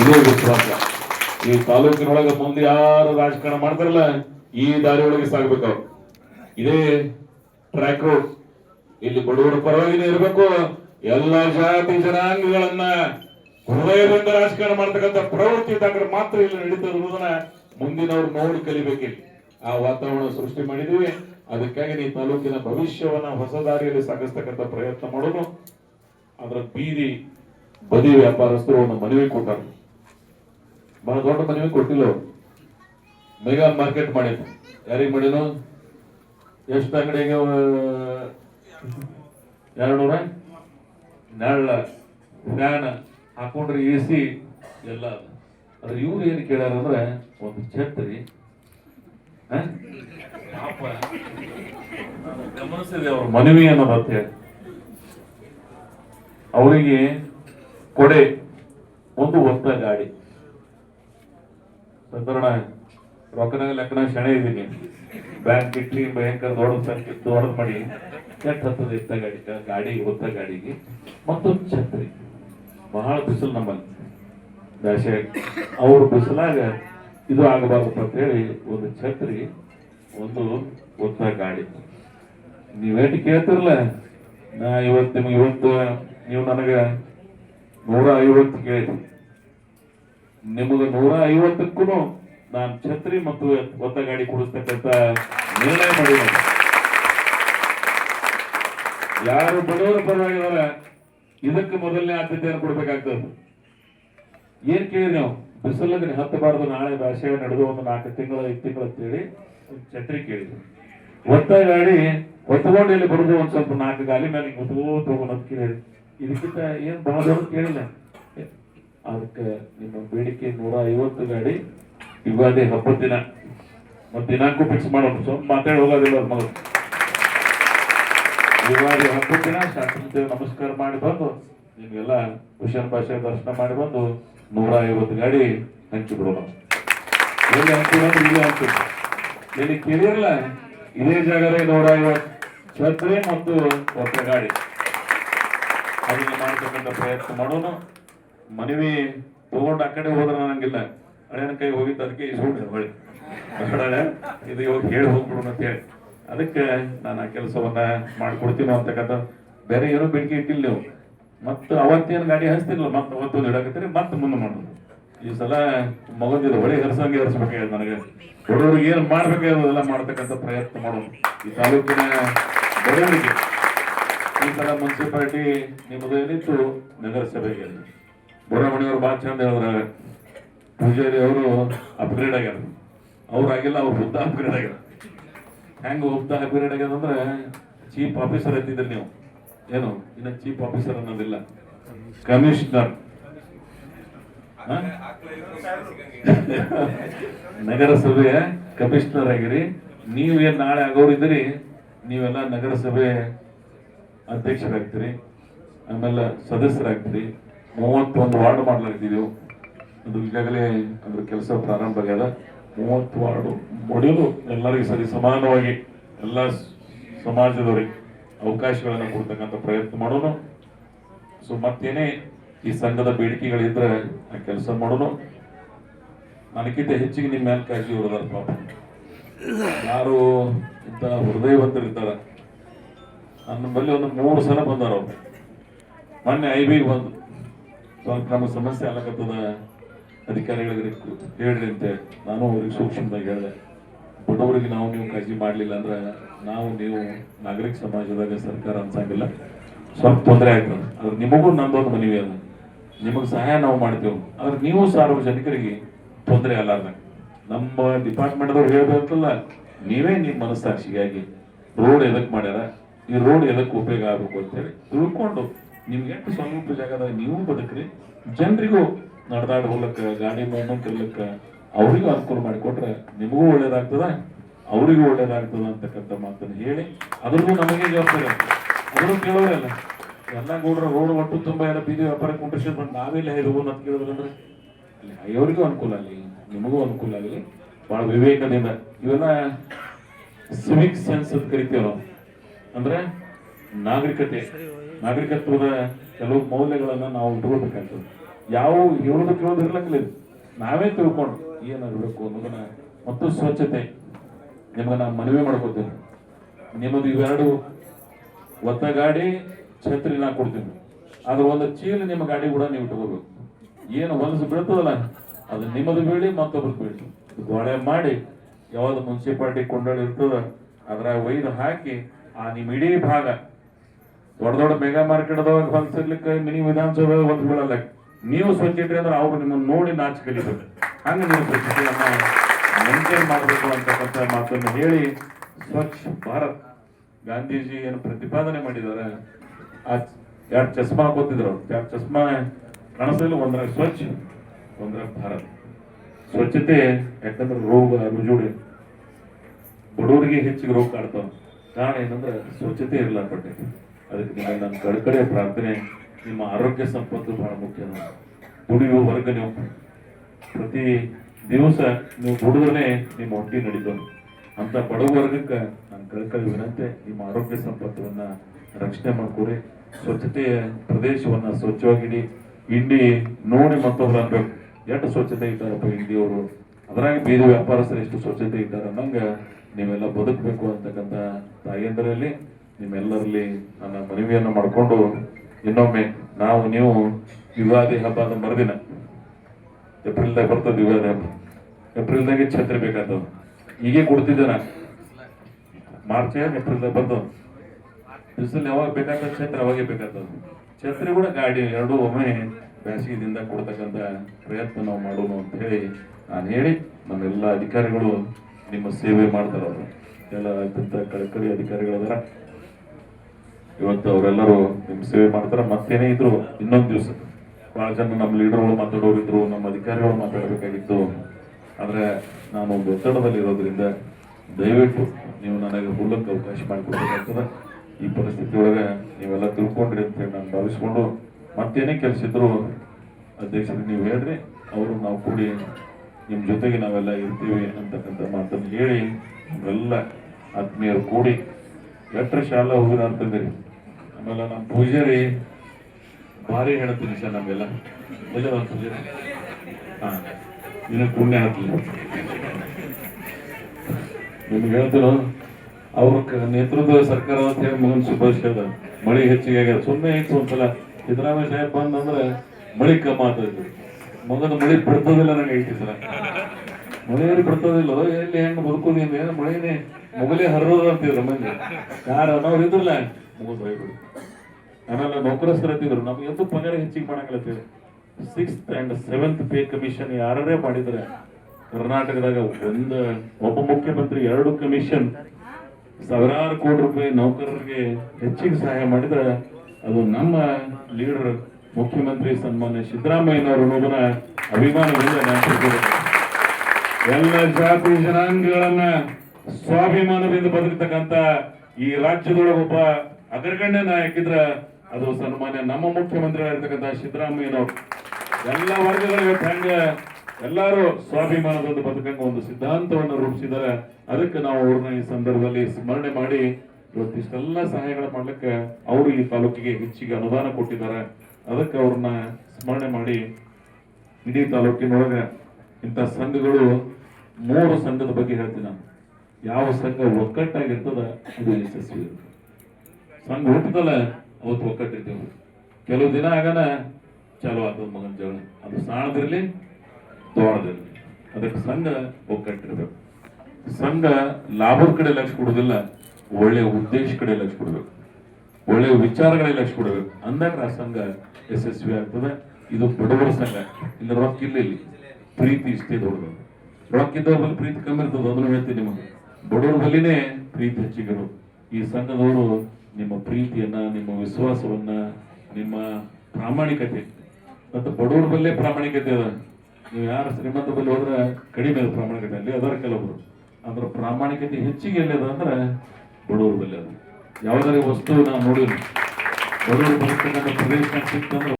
ಇದೇ ವಿಶ್ವಾಸ ಈ ತಾಲೂಕಿನೊಳಗೆ ಮುಂದೆ ಯಾರು ರಾಜಕಾರಣ ಮಾಡ್ತಾರಲ್ಲ, ಈ ದಾರಿ ಒಳಗೆ ಸಾಗ್ಬೇಕು ಅವ್ರು. ಇದೇ ಟ್ರ್ಯಾಕ್ ರೋಡ್ ಇಲ್ಲಿ ಬಡವರ ಪರವಾಗಿ ಇರಬೇಕು. ಎಲ್ಲ ಜಾತಿ ಜನಾಂಗಗಳನ್ನ ಹೃದಯದಿಂದ ರಾಜಕಾರಣ ಮಾಡ್ತಕ್ಕಂಥ ಪ್ರವೃತ್ತಿ ಇದ್ದಾಗ ಮಾತ್ರ ಇಲ್ಲಿ ನಡೀತಾ ಮುಂದಿನವ್ರು ನೋಡಿ ಕಲಿಬೇಕಿಲ್ಲಿ. ಆ ವಾತಾವರಣ ಸೃಷ್ಟಿ ಮಾಡಿದ್ವಿ ಅದಕ್ಕಾಗಿ ಈ ತಾಲೂಕಿನ ಭವಿಷ್ಯವನ್ನ ಹೊಸ ದಾರಿಯಲ್ಲಿ ಸಾಗಿಸ್ತಕ್ಕಂಥ ಪ್ರಯತ್ನ ಮಾಡೋದು. ಅದರ ಬೀದಿ ಬದಿ ವ್ಯಾಪಾರಸ್ಥರು ಒಂದು ಮನವಿ ಕೊಟ್ಟಾರ. ಬಹಳ ದೊಡ್ಡ ಮನವಿ ಕೊಟ್ಟಿಲ್ಲ ಅವರು. ಮೆಗಾ ಮಾರ್ಕೆಟ್ ಮಾಡಿದ್ರು. ಯಾರಿಗೆ ಮಾಡಿದ್ರು? ಎಷ್ಟು ಅಂಗಡಿಗೆ ಎರಡು ನೂರ ನೆರಳ ಫ್ಯಾನ್ ಹಾಕೊಂಡ್ರೆ ಎ ಸಿ, ಎಲ್ಲ ಅದ್ರ ಇವ್ರು ಏನು ಕೇಳ್ಯಾರ ಅಂದ್ರೆ, ಒಂದು ಛತ್ರಿ ಗಮನಿಸಿದೆ ಅವ್ರ ಮನವಿ ಅನ್ನೋದು ಅಂತ ಅವರಿಗೆ ಕೊಡೆ, ಒಂದು ಹೊತ್ತ ಗಾಡಿ. ಸಾಧಾರಣ ರೊಕ್ಕನಾಗ ಲೆಕ್ಕನ ಶಣೆ ಇದ್ದೀನಿ. ಬ್ಯಾಂಕ್ ಇಟ್ಲಿ ಭಯಂಕರ ದೊಡ್ಡ ಸಂಖ್ಯೆ ದೊಡ್ಡ ಮಾಡಿ. ಕೆಟ್ಟ ಹತ್ತದ ಇತ್ತ ಗಾಡಿಗೆ ಗಾಡಿಗೆ ಹೊತ್ತ ಗಾಡಿಗೆ. ಮತ್ತೊಂದು ಛತ್ರಿ. ಬಹಳ ಬಿಸಿಲು ನಮ್ಮಲ್ಲಿ. ಬ್ಯಾಸೆ ಅವ್ರ ಬಿಸಿಲಾಗ ಇದು ಆಗಬಾರ್ದು ಅಂತ ಹೇಳಿ ಒಂದು ಛತ್ರಿ, ಒಂದು ಒತ್ತ ಗಾಡಿ. ನೀವೇನು ಕೇಳ್ತಿರಲ್ಲ, ನಾ ಇವತ್ತು ನಿಮ್ಗೆ ಇವತ್ತು, ನೀವು ನನಗೆ ನೂರ ಐವತ್ತು ಕೇಳಿದ್ರಿ ನಿಮಗೆ ನೂರ ಐವತ್ತಕ್ಕೂ ನಾನು ಛತ್ರಿ ಮತ್ತು ಒತ್ತ ಗಾಡಿ ಕೊಡಿಸ್ತಕ್ಕಂಥ ನಿರ್ಣಯ ಮಾಡಿದೆ ಯಾರು ಬಡವರ ಪರವಾಗಿದಾರ ಇದಕ್ಕೆ ಮೊದಲನೇ ಆದ್ಯತೆಯನ್ನು ಕೊಡ್ಬೇಕಾಗ್ತದೆ. ಏನ್ ಕೇಳಿ ನೀವು? ಬಿಸಿಲಲ್ಲಿ ಹತ್ತಬಾರದು, ನಾಳೆ ಭಾಷೆ ನಡೆದು ಒಂದು ನಾಲ್ಕು ತಿಂಗಳು, ಐದು ತಿಂಗಳು ಅಂತೇಳಿ ಛತ್ರಿ ಕೇಳಿದ್ರು. ಒತ್ತ ಗಾಡಿ ಹೊತ್ಕೊಂಡು ಇಲ್ಲಿ ಬರುದು ಒಂದ್ ಸ್ವಲ್ಪ ನಾಲ್ಕು ಗಾಲಿ ಮೇಲೆ ಗೊತ್ತೋ ತಗೊಂಡ್ ಕೇಳಿ ಇದಕ್ಕಿಂತ ಏನ್ ಬಹಳ ಕೇಳಿಲ್ಲ. ಅದಕ್ಕೆ ನಿಮ್ಮ ಬೇಡಿಕೆ ನೂರ ಐವತ್ತು ಗಾಡಿ ಯುಗಾದಿ ಹಬ್ಬದ ದಿನ ಮತ್ತು ದಿನಾಂಕು ಫಿಕ್ಸ್ ಮಾಡೋಣ. ಸ್ವಲ್ಪ ಮಾತಾಡಿ ಹೋಗೋದಿಲ್ಲ ಅವ್ರ ಮಗಳು ಯುಗಾದಿ ಹಬ್ಬದ ದಿನ ಶಾಸ್ತ್ರ ನಮಸ್ಕಾರ ಮಾಡಿ ಬಂದು, ನಿಮಗೆಲ್ಲ ಹುಷಾರ್ ಭಾಷೆ ದರ್ಶನ ಮಾಡಿ ಬಂದು ನೂರ ಐವತ್ತು ಗಾಡಿ ಹಂಚಿ ಬಿಡೋಣ. ಎಲ್ಲಿ ಹಂಚಿಲ್ಲ ಇಲ್ಲಿ ಇಲ್ಲೇ ಹಂಚಿಲ್ಲ ಎಲ್ಲಿ ಕೇಳಿರಲ್ಲ ಇದೇ ಜಾಗದಲ್ಲಿ ನೂರ ಐವತ್ತು ಛತ್ರಿ ಮತ್ತು ಹೊಸ ಗಾಡಿ. ಅದನ್ನು ಮಾಡ್ತಕ್ಕಂಥ ಪ್ರಯತ್ನ ಮಾಡೋಣ. ಮನವಿ ತಗೊಂಡು ಆ ಕಡೆ ಹೋದ್ರೆ ನನಗಿಲ್ಲ ಹಳೆಯನ ಕೈ ಹೋಗಿದ್ದ ಅದಕ್ಕೆ ಇಸ್ಕೊಂಡೆ ಹೊಳಿ ಹೊರಗಡೆ ಇದು ಇವಾಗ ಹೇಳಿ ಹೋಗ್ಬಿಡೋಣ ಅಂತ ಹೇಳಿ. ಅದಕ್ಕೆ ನಾನು ಆ ಕೆಲಸವನ್ನ ಮಾಡ್ಕೊಡ್ತೀನಿ ಅಂತಕ್ಕಂಥ ಬೇರೆ ಏನೋ ಬೇಡಿಕೆ ಇಟ್ಟಿಲ್ಲ ನೀವು. ಮತ್ತೆ ಅವತ್ತೇನು ಗಾಡಿ ಹಚ್ತಿಲ್ಲ ಮತ್ತೆ ಅವತ್ತೊಂದು ಇಡಕತ್ತೀರಿ ಮತ್ತೆ ಮುಂದೆ ಮಾಡೋದು. ಈ ಸಲ ಮಗಂದಿದ್ದು ಹೊಳೆ ಹರಿಸಂಗೆ ಹರಿಸ್ಬೇಕಾಗಿದೆ ನನಗೆ. ಬಡವರಿಗೆ ಏನು ಮಾಡ್ಬೇಕಾಗಿದೆ ಅದೆಲ್ಲ ಮಾಡ್ತಕ್ಕಂಥ ಪ್ರಯತ್ನ ಮಾಡೋದು. ಈ ತಾಲೂಕಿನ ಬಡವರಿಗೆ ಈ ಸಲ ಮುನ್ಸಿಪಾಲಿಟಿ ನಿಮ್ಮದೇನಿತ್ತು ನಗರಸಭೆಗೆ. ಬುಡಮಣಿಯವರು ಭಾಳ ಚಂದ ಹೇಳಿದ್ರೆ ಪೂಜಾರಿ ಅವರು ಅಪ್ಗ್ರೇಡ್ ಆಗ್ಯಾರ. ಅವ್ರು ಆಗಿಲ್ಲ, ಅವ್ರ ಹುದ್ದ ಅಪ್ಗ್ರೇಡ್ ಆಗ್ಯಾರ. ಹೆಂಗ ಹುದ್ದ ಅಪ್ಗ್ರೇಡ್ ಆಗ್ಯದ ಅಂದ್ರೆ ಚೀಫ್ ಆಫೀಸರ್ ಎತ್ತಿದ್ರಿ ನೀವು. ಏನು? ಇನ್ನ ಚೀಫ್ ಆಫೀಸರ್ ಅನ್ನೋದಿಲ್ಲ. ಕಮಿಷನರ್ ನಗರಸಭೆ ಕಮಿಷನರ್ ಆಗಿರಿ. ಏನು ನಾಳೆ ಆಗೋರಿದ್ದೀರಿ ನೀವೆಲ್ಲ ನಗರಸಭೆ ಅಧ್ಯಕ್ಷರಾಗ್ತೀರಿ. ಆಮೇಲೆ ಸದಸ್ಯರಾಗ್ತೀರಿ. ಮೂವತ್ತೊಂದು ವಾರ್ಡ್ ಮಾಡ್ಲಾಗ್ತಿದೆವು ಅದು ಈಗಾಗಲೇ ಅದ್ರ ಕೆಲಸ ಪ್ರಾರಂಭ ಆಗ್ಯದ ಮೂವತ್ತು ವಾರ್ಡು ಮೊಡಲು ಎಲ್ಲರಿಗೂ ಸರಿ ಸಮಾನವಾಗಿ ಎಲ್ಲ ಸಮಾಜದವರಿಗೆ ಅವಕಾಶಗಳನ್ನು ಕೊಡ್ತಕ್ಕಂಥ ಪ್ರಯತ್ನ ಮಾಡೋಣ. ಸೊ ಮತ್ತೇನೇ ಈ ಸಂಘದ ಬೇಡಿಕೆಗಳಿದ್ರೆ ಆ ಕೆಲಸ ಮಾಡೋಣ. ನನಗಿಂತ ಹೆಚ್ಚಿಗೆ ನಿಮ್ಮ ಮೇಲೆ ಕಾಳಜಿ ಹೊರದಾರ ಪಾಪ. ಯಾರು ಇಂಥ ಹೃದಯವಂತರಿರ್ತಾರೆ? ನನ್ನ ಬಳಿ ಒಂದು ಮೂರು ಸಲ ಬಂದಾರ ಮೊನ್ನೆ ಐ ಬಿಗೆ ಬಂದು ನಮ್ಮ ಸಮಸ್ಯೆ ಆಗತ್ತದ ಅಧಿಕಾರಿಗಳಿಗೆ ಹೇಳ್ರಿ ಅಂತ ನಾನು ಅವ್ರಿಗೆ ಸೂಕ್ಷ್ಮವಾಗಿ ಹೇಳಿದೆ. ಬಡವರಿಗೆ ನಾವು ನೀವು ಕಾಳಜಿ ಮಾಡಲಿಲ್ಲ ಅಂದ್ರೆ ನಾವು ನೀವು ನಾಗರಿಕ ಸಮಾಜದಾಗ ಸರ್ಕಾರ ಅನ್ಸಂಗಿಲ್ಲ. ಸ್ವಲ್ಪ ತೊಂದರೆ ಆಗ್ತದೆ ಆದ್ರೆ ನಿಮಗೂ ನಂಬೋದು ಮನವಿ ಅದ. ನಿಮಗೆ ಸಹಾಯ ನಾವು ಮಾಡ್ತೇವೆ. ಆದ್ರೆ ನೀವು ಸಾರ್ವಜನಿಕರಿಗೆ ತೊಂದರೆ ಅಲ್ಲಾರ್ದ. ನಮ್ಮ ಡಿಪಾರ್ಟ್ಮೆಂಟ್ದವ್ರು ಹೇಳ್ಬೇಕಲ್ಲ, ನೀವೇ ನಿಮ್ಮ ಮನಸ್ಸಾಕ್ಷಿಗಾಗಿ ರೋಡ್ ಎದಕ್ ಮಾಡ್ಯಾರ? ಈ ರೋಡ್ ಎದಕ್ಕೆ ಉಪಯೋಗ ಆಗ್ಬೇಕು ಅಂತೇಳಿ ತಿಳ್ಕೊಂಡು ನಿಮ್ಗೆ? ಎಷ್ಟು ಸ್ವಲ್ಪ ಜಾಗದಾಗ ನೀವು ಬದುಕ್ರಿ. ಜನರಿಗೂ ನಡೆದಾಡ ಹೋಗ್ಲಕ್ಕ, ಗಾಡಿ ಮೇಲೆ ತಿರ್ಲಕ್ಕ ಅವರಿಗೂ ಅನುಕೂಲ ಮಾಡಿಕೊಟ್ರೆ ನಿಮಗೂ ಒಳ್ಳೇದಾಗ್ತದ, ಅವರಿಗೂ ಒಳ್ಳೇದಾಗ್ತದ ಅಂತಕ್ಕಂಥ ಮಾತನ್ನು ಹೇಳಿ ಅದ್ರಿಗೂ ನಮಗೆ ಜವಾಬ್ದಾರಿ. ಅವರು ಕೇಳೋರಲ್ಲ, ಎಲ್ಲ ಗೌಡ್ರ ರೋಡ್ ಒಟ್ಟು ತುಂಬಾ ಎಲ್ಲ ಬೀದಿ ವ್ಯಾಪಾರ ಕುಂಟ್ರಿಸಿ ಬಂದು ನಾವೆಲ್ಲ ಹೇಳುವು ಅಂತ ಕೇಳಿದ್ರಂದ್ರೆ, ಅಲ್ಲಿ ಅವರಿಗೂ ಅನುಕೂಲ ಆಗಲಿ, ನಿಮಗೂ ಅನುಕೂಲ ಆಗಲಿ, ಬಹಳ ವಿವೇಕದಿಂದ ಇವೆಲ್ಲ ಸಿವಿಕ್ ಸೆನ್ಸ್ ಅಂತ ಕರಿತೀವಿ ಅಂದ್ರೆ ನಾಗರಿಕತೆ, ನಾಗರಿಕತ್ವದ ಕೆಲವು ಮೌಲ್ಯಗಳನ್ನು ನಾವು ಇಟ್ಕೋಬೇಕಾಗ್ತದೆ ಯಾವ ಹೇಳೋದು ಕೇಳೋದು ಇರ್ಲಂಗಿಲ್ಲ ಇದು. ನಾವೇ ತಿಳ್ಕೊಂಡು ಏನಾಗಬೇಕು ಅನ್ನೋದನ್ನ ಮತ್ತು ಸ್ವಚ್ಛತೆ ನಿಮಗೆ ನಾವು ಮನವಿ ಮಾಡ್ಕೋತೀನಿ. ನಿಮ್ಮದು ಇವೆರಡು ಒತ್ತ ಗಾಡಿ ಛತ್ರಿ ನಾ ಕೊಡ್ತೀನಿ. ಅದ್ರ ಒಂದು ಚೀಲ ನಿಮ್ಮ ಗಾಡಿ ಕೂಡ ನೀವು ಇಟ್ಕೋಬೇಕು. ಏನು ಹೊಲಸು ಬೀಳ್ತದಲ್ಲ, ಅದು ನಿಮ್ಮದು ಬೀಳಿ ಮತ್ತೊಬ್ರು ಬೀಳಿ. ಗೋಳೆ ಮಾಡಿ, ಯಾವ್ದು ಮುನ್ಸಿಪಾಲ್ಟಿ ಕೊಂಡಾಳಿ ಇರ್ತದ, ಅದ್ರಾಗ ಒಯ್ದು ಹಾಕಿ, ಆ ನಿಮ್ಮ ಇಡೀ ಭಾಗ ದೊಡ್ಡ ದೊಡ್ಡ ಮಾರ್ಕೆಟ್ ಮಾರ್ಕೆಟ್ದವಾಗ ಹೊಲ್ಸಿರ್ಲಿಕ್ಕೆ ಮಿನಿ ವಿಧಾನಸೌಧ ಒಂದು ಬೀಳಲ್ಲ ನೀವು ಸ್ವಚ್ಛ ಇಟ್ರಿ ಅಂದ್ರೆ ಅವ್ರು ನಿಮ್ಮನ್ನ ನೋಡಿ ನಾಚು ಕಲಿಬೇಕು. ಹಂಗೆ ನೀವು ಸ್ವಚ್ಛತೆಯನ್ನ ಮೇಂಟೈನ್ ಮಾಡಬೇಕು ಅಂತಕ್ಕಂಥ ಮಾತನ್ನು ಹೇಳಿ ಸ್ವಚ್ಛ ಭಾರತ್ ಗಾಂಧೀಜಿ ಏನು ಪ್ರತಿಪಾದನೆ ಮಾಡಿದ್ದಾರೆ. ಆ ಎರಡು ಚಸ್ಮಾ ಹಾಕೋತಿದ್ರು ಎರಡು ಚಸ್ಮಾ ಕಾಣಿಸಲು ಒಂದರ ಸ್ವಚ್ಛ, ಒಂದರ ಭಾರತ್. ಸ್ವಚ್ಛತೆ ಯಾಕಂದ್ರೆ ರೋಗ ರುಜುಡಿ ಬಡವರಿಗೆ ಹೆಚ್ಚಿಗೆ ರೋಗ ಕಾಡ್ತಾವ. ಕಾರಣ ಏನಂದ್ರೆ ಸ್ವಚ್ಛತೆ ಇರಲಾರ್ಪಟ್ಟೈತಿ ಅದಕ್ಕೆ ನಿಮಗೆ ನನ್ನ ಕಡೆ ಪ್ರಾರ್ಥನೆ, ನಿಮ್ಮ ಆರೋಗ್ಯ ಸಂಪತ್ತು ಬಹಳ ಮುಖ್ಯ. ದುಡಿಯುವ ವರ್ಗ ನೀವು. ಪ್ರತಿ ದಿವಸ ನೀವು ದುಡಿದ್ರೆ ನಿಮ್ಮ ಹೊಟ್ಟಿ ನಡೀತದೆ ಅಂತ ಬಡವ ವರ್ಗಕ್ಕೆ ನಾನು ಕಳ್ಕಳಿ ವಿನಂತೆ, ನಿಮ್ಮ ಆರೋಗ್ಯ ಸಂಪತ್ತವನ್ನ ರಕ್ಷಣೆ ಮಾಡ್ಕೊಡಿ. ಸ್ವಚ್ಛತೆಯ ಪ್ರದೇಶವನ್ನ ಸ್ವಚ್ಛವಾಗಿಡಿ. ಇಂಡಿ ನೋಡಿ ಮತ್ತೊಬ್ರು ಅನ್ಬೇಕು ಎಷ್ಟು ಸ್ವಚ್ಛತೆ ಇದ್ದಾರಪ್ಪ ಇಂಡಿಯವರು ಅದ್ರಾಗ ಬೀದಿ ವ್ಯಾಪಾರಸ್ಥರು ಎಷ್ಟು ಸ್ವಚ್ಛತೆ ಇದ್ದಾರೆ ಅನ್ನಂಗೆ ನೀವೆಲ್ಲ ಬದುಕಬೇಕು ಅಂತಕ್ಕಂಥ ತಾಯಿಯಂದರಲ್ಲಿ ನಿಮ್ಮೆಲ್ಲರಲ್ಲಿ ನನ್ನ ಮನವಿಯನ್ನು ಮಾಡಿಕೊಂಡು ಇನ್ನೊಮ್ಮೆ ನಾವು ನೀವು ಯುಗಾದಿ ಹಬ್ಬದ ಮರುದಿನ ಏಪ್ರಿಲ್ದಾಗ ಬರ್ತದೆ ಯುಗಾದಿ ಹಬ್ಬ. ಏಪ್ರಿಲ್ದಾಗೆ ಛತ್ರಿ ಬೇಕಾದವು ಹೀಗೆ ಕೊಡ್ತಿದ್ದೆ ನಾ ಮಾರ್ಚ್ ಏಪ್ರಿಲ್ದಾಗ ಬರ್ತವೆ ಬಿಸಿಲು ಯಾವಾಗ ಬೇಕಾಗ್ತದೆ ಛತ್ರಿ ಅವಾಗೇ ಬೇಕಾಗ್ತದೆ ಛತ್ರಿ ಕೂಡ ಗಾಡಿ ಎರಡೂ ಒಮ್ಮೆ ಬೇಸಿಗೆದಿಂದ ಕೊಡ್ತಕ್ಕಂಥ ಪ್ರಯತ್ನ ನಾವು ಮಾಡೋಣ ಅಂತ ಹೇಳಿ ನಾನು ಹೇಳಿ ನಮ್ಮೆಲ್ಲ ಅಧಿಕಾರಿಗಳು ನಿಮ್ಮ ಸೇವೆ ಮಾಡ್ತಾರೆ ಅವರು ಎಲ್ಲ ಕಳಕಳಿ ಅಧಿಕಾರಿಗಳದಾರ. ಇವತ್ತು ಅವರೆಲ್ಲರೂ ನಿಮ್ಮ ಸೇವೆ ಮಾಡ್ತಾರೆ. ಮತ್ತೇನೇ ಇದ್ರು ಇನ್ನೊಂದು ದಿವಸ ಬಹಳ ಜನ ನಮ್ಮ ಲೀಡರ್ಗಳು ಮಾತಾಡೋರು ಇದ್ರು, ನಮ್ಮ ಅಧಿಕಾರಿಗಳು ಮಾತಾಡಬೇಕಾಗಿತ್ತು. ಆದ್ರೆ ನಾನು ಒತ್ತಡದಲ್ಲಿ ಇರೋದ್ರಿಂದ ದಯವಿಟ್ಟು ನೀವು ನನಗೆ ಹುಲ್ಲಕ್ಕೆ ಅವಕಾಶ ಮಾಡಿಕೊಡ್ಬೇಕಾಗ್ತದೆ. ಈ ಪರಿಸ್ಥಿತಿ ಒಳಗೆ ನೀವೆಲ್ಲ ತಿಳ್ಕೊಂಡ್ರಿ ಅಂತ ಹೇಳಿ ನಾನು ಭಾವಿಸ್ಕೊಂಡು ಮತ್ತೇನೇ ಕೆಲಸ ಇದ್ರು ಅಧ್ಯಕ್ಷರಿಗೆ ನೀವು ಹೇಳ್ರಿ, ಅವರು ನಾವು ಕೂಡಿ ನಿಮ್ಮ ಜೊತೆಗೆ ನಾವೆಲ್ಲ ಇರ್ತೀವಿ ಅಂತಕ್ಕಂಥ ಮಾತನ್ನು ಹೇಳಿ ನಾವೆಲ್ಲ ಆತ್ಮೀಯರು ಕೂಡಿ ಎಟ್ರ ಶಾಲಾ ಹೂವಿನ ಅಂತಂದ್ರಿ ಆಮೇಲೆ ನಮ್ಮ ಪೂಜಾರಿ ಭಾರಿ ಹೇಳ್ತೀನಿ ಸರ್ ನಮಗೆಲ್ಲ. ಎಲ್ಲ ಒಂದು ಪೂಜಾರಿ. ಹಾ ಪುಣ್ಯ ಹಾಕ್ಲಿ ನಿಮ್ಗೆ ಹೇಳ್ತೀನಿ ಅವ್ರ ನೇತೃತ್ವ ಸರ್ಕಾರ ಅಂತ ಹೇಳಿ ಮಗನ್ ಸುಭಾಷ್ ಅದ ಮಳಿ ಹೆಚ್ಚಿಗೆ ಆಗ್ಯದ. ಸುಮ್ಮನೆ ಇತ್ತು ಒಂದ್ಸಲ ಸಿದ್ದರಾಮಯ್ಯ ಸಾಹೇಬ್ ಬಂದಂದ್ರೆ ಮಳಿ ಕಮ್ಮ ಆಗ್ತೈತಿ. ಮಗನ ಮಳಿ ಬಿಡ್ತದಿಲ್ಲ ನನಗೆ ಹೇಳ್ತೀನಿ ಸಲ ಮಳೆಯಲ್ಲಿ ಬಿಡ್ತದಿಲ್ಲ ಎಲ್ಲಿ ಹೆಂಗ್ ಬದುಕು ನೀನು? ಏನು ಮಳಿನೇ ಮೊಗಲೇ ಹರಡೋದು ಅಂತಿದ್ರು ಮಂದಿ ಯಾರು ಅನ್ನೋರು ಇದ್ರಲ್ಲ. ಮುಗಿದು ಹೋಗ್ಬಿಡು ಆಮೇಲೆ ನೌಕರಸ್ಥರು ಅಂತಿದ್ರು. ನಮ್ಗೆ ಎಂತೂ ಪಗಾರ ಹೆಚ್ಚಿಗೆ ಮಾಡಂಗಿಲ್ಲ sixth and seventh pay commission ಯಾರೇ ಮಾಡಿದ್ರೆ ಕರ್ನಾಟಕದಾಗ ಒಂದು, ಒಬ್ಬ ಮುಖ್ಯಮಂತ್ರಿ ಎರಡು ಕಮಿಷನ್ ಸಾವಿರಾರು ಕೋಟಿ ರೂಪಾಯಿ ನೌಕರರಿಗೆ ಹೆಚ್ಚಿಗೆ ಸಹಾಯ ಮಾಡಿದ್ರೆ ಅದು ನಮ್ಮ ಲೀಡರ್ ಮುಖ್ಯಮಂತ್ರಿ ಸನ್ಮಾನ್ಯ ಸಿದ್ದರಾಮಯ್ಯನವರು ಅನ್ನೋದನ್ನ ಅಭಿಮಾನದಿಂದ ನಾನು. ಎಲ್ಲ ಜಾತಿ ಜನಾಂಗಗಳನ್ನ ಸ್ವಾಭಿಮಾನದಿಂದ ಬದುಕತಕ್ಕಂತ ಈ ರಾಜ್ಯದೊಳಗೆ ಒಬ್ಬ ಅಗ್ರಗಣ್ಯ ನಾಯಕಿದ್ರ ಅದು ಸನ್ಮಾನ್ಯ ನಮ್ಮ ಮುಖ್ಯಮಂತ್ರಿಗಳಿರ್ತಕ್ಕಂಥ ಸಿದ್ದರಾಮಯ್ಯನವರು. ಎಲ್ಲ ವರ್ಗಗಳಿಗೆ ಹೆಂಗ ಎಲ್ಲರೂ ಸ್ವಾಭಿಮಾನದಿಂದ ಬದುಕಂಗ ಒಂದು ಸಿದ್ಧಾಂತವನ್ನು ರೂಪಿಸಿದ್ದಾರೆ. ಅದಕ್ಕೆ ನಾವು ಅವ್ರನ್ನ ಈ ಸಂದರ್ಭದಲ್ಲಿ ಸ್ಮರಣೆ ಮಾಡಿ ಇವತ್ತಿಷ್ಟೆಲ್ಲ ಸಹಾಯಗಳ ಮಾಡ್ಲಿಕ್ಕೆ ಅವರು ಈ ತಾಲೂಕಿಗೆ ಹೆಚ್ಚಿಗೆ ಅನುದಾನ ಕೊಟ್ಟಿದ್ದಾರೆ. ಅದಕ್ಕೆ ಅವ್ರನ್ನ ಸ್ಮರಣೆ ಮಾಡಿ ಇಡೀ ತಾಲೂಕಿನೊಳಗೆ ಇಂಥ ಸಂಘಗಳು ಮೂರು ಸಂಘದ ಬಗ್ಗೆ ಹೇಳ್ತೀನಿ ನಾನು. ಯಾವ ಸಂಘ ಒಕ್ಕಟ್ಟಾಗಿರ್ತದ ಅದು ಯಶಸ್ವಿ ಸಂಘ ಹುಟ್ಟದಲ್ಲ ಅವತ್ತು ಒಕ್ಕಟ್ಟಿರ್ತೇವೆ ಕೆಲವು ದಿನ ಆಗನ ಚಾಲೋ ಆಗ್ತದ ಮಗನ ಜಗಳ ಅದು ಸಾಣದಿರಲಿ ತೋಳದಿರ್ಲಿ ಅದಕ್ಕೆ ಸಂಘ ಒಕ್ಕಟ್ಟಿರ್ಬೇಕು. ಸಂಘ ಲಾಭದ ಕಡೆ ಲಕ್ಷ ಕೊಡುದಿಲ್ಲ ಒಳ್ಳೆಯ ಉದ್ದೇಶ ಕಡೆ ಲಕ್ಷ ಕೊಡ್ಬೇಕು. ಒಳ್ಳೆಯ ವಿಚಾರಗಳಿಗೆ ಲಕ್ಷ ಕೊಡಬೇಕು. ಅಂದಾಗ ಆ ಸಂಘ ಯಶಸ್ವಿ ಆಗ್ತದೆ. ಇದು ಬಡವರ ಸಂಘ. ಇಲ್ಲಿ ರೊಕ್ಕ ಇಲ್ಲ ಇಲ್ಲಿ ಪ್ರೀತಿ ಇಷ್ಟೇ ದೊಡ್ಡದು. ರೊಕ್ಕ ಬಲ್ಲಿ ಪ್ರೀತಿ ಕಮ್ಮಿ ಇರ್ತದೆ ಅದನ್ನು ಹೇಳ್ತೀನಿ ನಿಮಗೆ. ಬಡವ್ರ ಬಲ್ಲಿನೇ ಪ್ರೀತಿ ಹೆಚ್ಚಿಗರು. ಈ ಸಂಘದವರು ನಿಮ್ಮ ಪ್ರೀತಿಯನ್ನ, ನಿಮ್ಮ ವಿಶ್ವಾಸವನ್ನ, ನಿಮ್ಮ ಪ್ರಾಮಾಣಿಕತೆ. ಮತ್ತು ಬಡವ್ರ ಬಲ್ಲೇ ಪ್ರಾಮಾಣಿಕತೆ ಅದ. ನೀವು ಯಾರು ಶ್ರೀಮಂತ ಬಲ್ಲಿ ಹೋದ್ರೆ ಕಡಿಮೆ ಅದ ಪ್ರಾಮಾಣಿಕತೆ. ಅಲ್ಲಿ ಅದರ ಕೆಲವರು. ಅಂದ್ರೆ ಪ್ರಾಮಾಣಿಕತೆ ಹೆಚ್ಚಿಗೆ ಎಲ್ಲಿ ಅದ ಅಂದ್ರೆ ಬಡವ್ರ ಬಲ್ಲಿ ಅದ. ಯಾವ್ದಾರ ವಸ್ತು ನಾವು ನೋಡಿದ್ವಿ ಬಡವರು ಬದುಕತಕ್ಕಂಥ ಪ್ರದೇಶ ಸಿಕ್ತಂದ್ರೆ